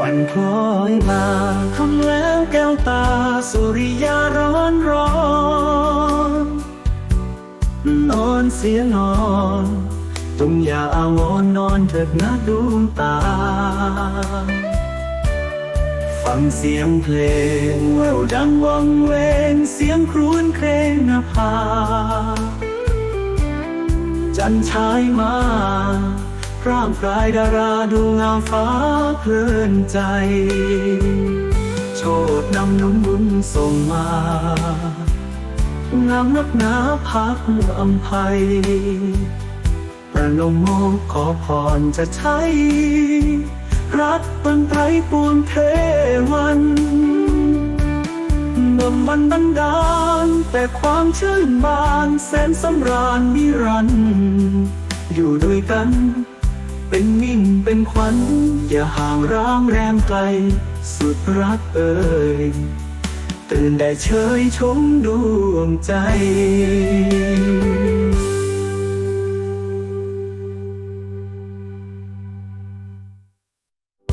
วันคล้อยมาคำแล้วแก้วตาสุริยาร้อนร้อนนอนเสียนอนจงอย่าอาวรณ์นอนเถิดนะดวงตา ฟังเสียงเพลงแววดังวังเวงเสียงครวญเครงนภาจันชายมา ร่างกายดาราดูงามฟ้าเพลินใจ โชดนำนุนบุญส่งมางามนักหนาพักอำภัยประนมโมขอพรจะใช้ รักบันไตรปวงเทวันนำมันบันดาล แต่ความชื่นบาน แสนสำราญนิรันดร์อยู่ด้วยกัน เป็นมิ่งเป็นขวัญ อย่าห่างร้างแรมไกล สุดรักเอ่ยตื่นได้เชยชมดวงใจ